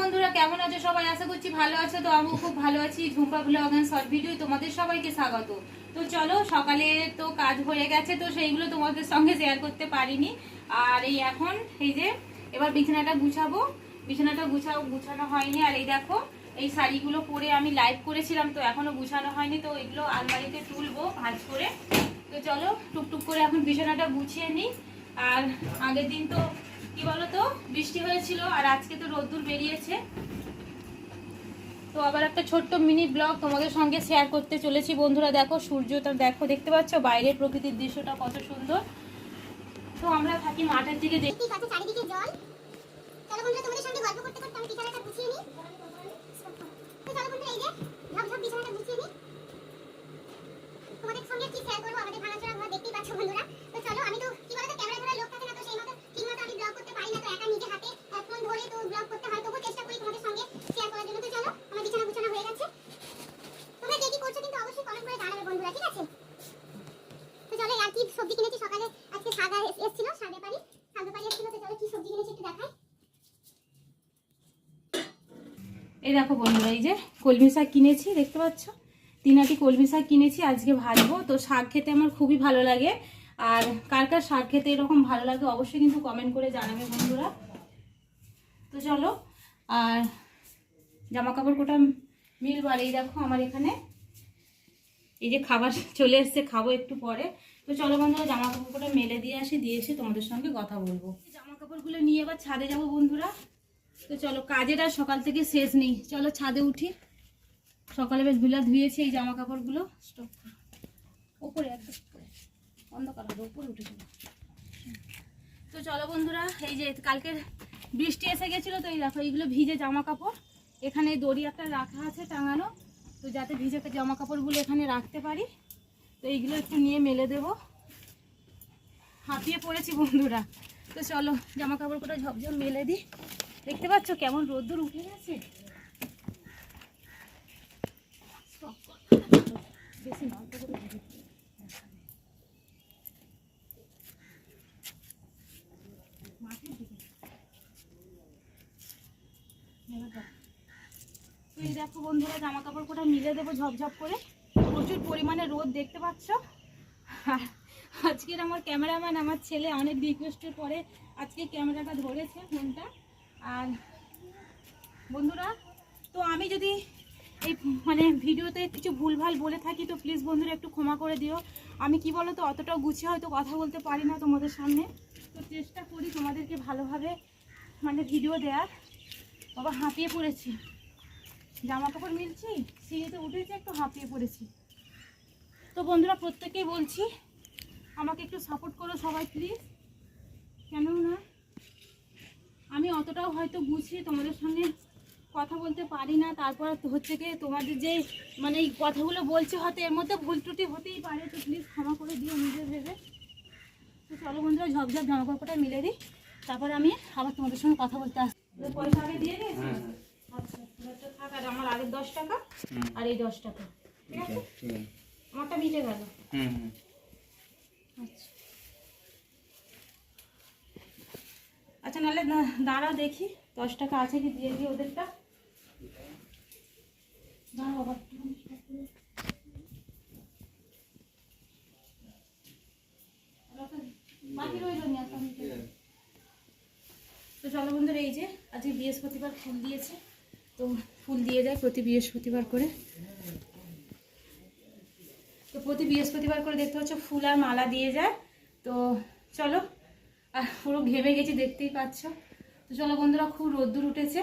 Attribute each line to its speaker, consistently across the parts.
Speaker 1: বন্ধুরা, কেমন আছো সবাই? আশা করছি ভালো আছো। তো আমিও খুব ভালো আছি। Jhumpa blog and short video তোমাদের সবাইকে স্বাগত। তো চলো, সকালে তো কাজ হয়ে গেছে, তো সেইগুলো তোমাদের সঙ্গে শেয়ার করতে পারিনি। আর এই এখন, এই যে, এবার বিছানাটা গুছাবো। বিছানাটা গুছাও, গুছানো হয়নি। আর এই দেখো, এই শাড়িগুলো পরে আমি লাইভ করেছিলাম, তো এখনও গুছানো হয়নি। তো এগুলো আলমারিতে তুলবো ভাঁজ করে। তো চলো, টুকটুক করে এখন বিছানাটা গুছিয়ে নিই। আর আগের দিন তো কি বলতো? বৃষ্টি হয়েছিল আর আজকে তো রোদ্দুর বেরিয়েছে। তো আবার একটা ছোট্ট মিনি ব্লগ তোমাদের সঙ্গে শেয়ার করতে চলেছি। বন্ধুরা, দেখো সূর্যটা দেখো, দেখতে পাচ্ছ? বাইরের প্রকৃতির দৃশ্যটা কত সুন্দর। তো আমরা থাকি মাঠের দিকে দেখ
Speaker 2: চারিদিকে জল। চলো বন্ধুরা, তোমাদের সঙ্গে গল্প করতে করতে আমি বিছানাটা গুছিয়ে তো চলো বন্ধুরা, এই যে ঝপ বিছানাটা গুছিয়ে তোমাদের সঙ্গে কি শেয়ার আমাদের ভাঙাচোরা ঘর, দেখতেই পাচ্ছ বন্ধুরা তো চলো আমি তো কি বলতো ক্যামেরা ধরার লোক থাকে না তো সেই মতো ঠিক মতো আমি ব্লগ করতে পারি না তো একা নিজে হাতে ফোন ধরে তো ব্লগ করতে হয় তবুও চেষ্টা করি তোমাদের সঙ্গে শেয়ার করার জন্য তো চলো আমার বিছানা গুছানো হয়ে গেছে তোমরা কে কি করছ কিন্তু অবশ্যই কমেন্ট করে জানাবে বন্ধুরা ঠিক আছে তো চলো আর কি সবজি কিনেছি সকালে আজকে শাক এস- এসেছিল শাক ব্যাপারি শাক ব্যাপারি এসেছিল তো চলো কি সবজি কিনেছি একটু দেখাই
Speaker 1: এই দেখো বন্ধুরা, এই যে কলমি শাক কিনেছি, দেখতে পাচ্ছ? তিনাটি কলমি শাক কিনেছি, আজকে ভাজবো। তো শাক খেতে আমার খুবই ভালো লাগে। আর কার কার শাক খেতে এরকম ভালো লাগে অবশ্যই কিন্তু কমেন্ট করে জানাবে বন্ধুরা। তো চলো, আর জামা কাপড় কোটা মিল এই দেখো আমার এখানে, এই যে খাবার চলে এসছে, খাব একটু পরে। তো চলো বন্ধুরা জামা কাপড়টা মেলে দিয়ে আসি, দিয়ে এসে তোমাদের সঙ্গে কথা বলব। জামা কাপড়গুলো নিয়ে এবার ছাদে যাব বন্ধুরা। তো চলো আর সকাল থেকে শেষ নেই। চলো, ছাদে উঠি। সকালে বেশ বিলা ধুয়েছি, এই জামা কাপড়গুলো স্টপ করো। ওপরে, একদম অন্ধকার হবে উপরে উঠে চলো তো চলো বন্ধুরা, এই যে কালকে বৃষ্টি এসে গেছিল, তো এই দেখো, এইগুলো ভিজে জামা কাপড় এখানে দড়ি একটা রাখা আছে টাঙানো, তো যাতে ভিজে জামা কাপড়গুলো এখানে রাখতে পারি। তো এইগুলো একটু নিয়ে মেলে দেবো। হাঁপিয়ে পড়েছি বন্ধুরা। তো চলো জামা কাপড়গুলো ঝপঝপ মেলে দিই। দেখতে পাচ্ছ কেমন রোদ্দুর উঠে গেছে? বেশি দেখো। বন্ধুরা জামা কাপড় কোটা মিলে দেবো ঝপঝপ করে? প্রচুর পরিমাণে রোদ দেখতে পাচ্ছ। আজকের আমার ক্যামেরাম্যান, আমার ছেলে অনেক রিকোয়েস্টের পরে আজকে ক্যামেরাটা ধরেছে ফোনটা আর বন্ধুরা, তো আমি যদি এই মানে ভিডিওতে কিছু ভুলভাল বলে থাকি, তো প্লিজ বন্ধুরা একটু ক্ষমা করে দিও। আমি কি বলো তো অতটাও গুছিয়ে হয়তো কথা বলতে পারি না তোমাদের সামনে। তো চেষ্টা করি তোমাদেরকে ভালোভাবে মানে ভিডিও দেওয়ার বাবা, হাঁপিয়ে পড়েছি। জামা কাপড় মিলছি, সিঁড়িতে উঠেছি, একটু হাঁপিয়ে পড়েছি। তো বন্ধুরা প্রত্যেকেই বলছি, আমাকে একটু সাপোর্ট করো সবাই প্লিজ কেন না আমি অতটাও হয়তো বুঝি তোমাদের সঙ্গে কথা বলতে পারি না। তারপর হচ্ছে কি তোমাদের যে মানে এই কথাগুলো বলছি হয়তো এর মধ্যে ভুল ত্রুটি হতেই পারে তো প্লিজ ক্ষমা করে দিও নিজে ভেবে। তো চলো বন্ধুরা ঝপঝপ জামা কাপড়টা মিলে দিই। তারপরে আমি আবার তোমাদের সঙ্গে কথা বলতে আসছি। তো পয়সা আগে দিয়ে দিয়েছি? আচ্ছা এটা থাক আর আমার আগের দশ টাকা আর এই দশ টাকা ঠিক আছে? আমারটা মিটে গেল। আচ্ছা। আচ্ছা নাহলে দাঁড়াও দেখি। দশ টাকা আছে কি দিয়ে দিই ওদেরটা। তো চলো বন্ধুরা, এই যে আজকে বৃহস্পতিবার ফুল দিয়েছে। তো ফুল দিয়ে যায় প্রতি বৃহস্পতিবার করে। তো প্রতি বৃহস্পতিবার করে দেখতে হচ্ছে ফুল আর মালা দিয়ে যায়। তো চলো আর পুরো ঘেমে গেছি, দেখতেই পাচ্ছ। তো চলো বন্ধুরা, খুব রোদ্দুর উঠেছে।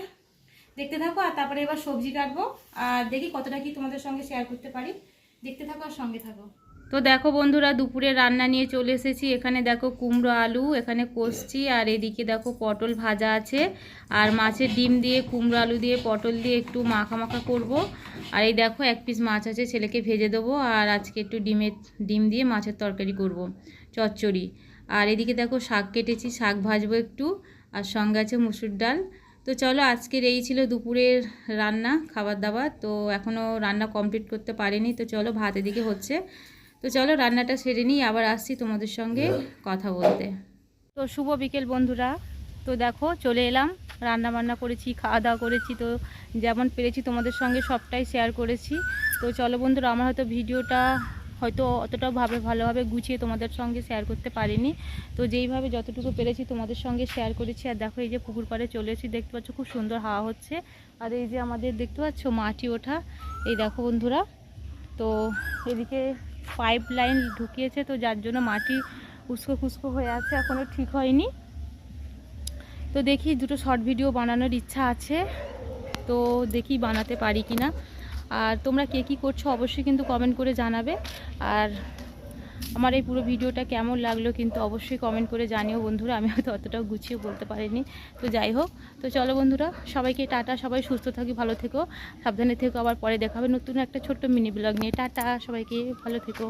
Speaker 1: দেখতে থাকো, আর তারপরে এবার সবজি কাটবো। আর দেখি কতটা কি তোমাদের সঙ্গে শেয়ার করতে পারি। দেখতে থাকো আর সঙ্গে থাকো। তো দেখো বন্ধুরা, দুপুরে রান্না নিয়ে চলে এসেছি। এখানে দেখো কুমড়ো আলু, এখানে কষছি, আর এদিকে দেখো পটল ভাজা আছে। আর মাছের ডিম দিয়ে, কুমড়ো আলু দিয়ে, পটল দিয়ে একটু মাখা মাখা করব। আর এই দেখো এক পিস মাছ আছে, ছেলেকে ভেজে দেবো। আর আজকে একটু ডিমের, ডিম দিয়ে মাছের তরকারি করব। চচ্চড়ি। আর এদিকে দেখো শাক কেটেছি শাক ভাজবো একটু আর সঙ্গে আছে মুসুর ডাল। তো চলো আজকের এই ছিল দুপুরের রান্না খাবার দাবার। তো এখনও রান্না কমপ্লিট করতে পারিনি তো চলো ভাত এদিকে হচ্ছে। তো চলো রান্নাটা সেরে নিই আবার আসছি তোমাদের সঙ্গে কথা বলতে। তো শুভ বিকেল বন্ধুরা। তো তো দেখো চলে এলাম রান্না বান্না করেছি খাওয়া দাওয়া করেছি তো যেমন পেরেছি তোমাদের সঙ্গে সবটাই শেয়ার করেছি। তো চলো বন্ধুরা আমার হয়তো ভিডিওটা হয়তো অতটা ভাবে ভালোভাবে গুছিয়ে তোমাদের সঙ্গে শেয়ার করতে পারিনি। তো যেইভাবে যতটুকু পেরেছি তোমাদের সঙ্গে শেয়ার করেছি, আর দেখো এই যে পুকুর পাড়ে চলে এসেছি, দেখতে পাচ্ছ খুব সুন্দর হাওয়া হচ্ছে। আর এই যে আমাদের দেখতে পাচ্ছ মাটি ওঠা, এই দেখো বন্ধুরা। তো এদিকে পাইপ লাইন ঢুকিয়েছে, তো যার জন্য মাটি উস্কো খুস্কো হয়ে আছে এখনও ঠিক হয়নি। তো দেখি দুটো শর্ট ভিডিও বানানোর ইচ্ছা আছে, তো দেখি বানাতে পারি কি না আর তোমরা কে কী করছ অবশ্যই কিন্তু কমেন্ট করে জানাবে। আর আমার এই পুরো ভিডিওটা কেমন লাগল কিন্তু অবশ্যই কমেন্ট করে জানিও বন্ধুরা, আমি হয়তো অতটাও গুছিয়ে বলতে পারিনি। তো যাই হোক, তো চলো বন্ধুরা, সবাইকে টাটা, সবাই সুস্থ থাকি, ভালো থেকো, সাবধানে থেকো, আবার পরে দেখাবে নতুন একটা ছোট্ট মিনি ব্লগ নিয়ে। টাটা সবাইকে, ভালো থেকো।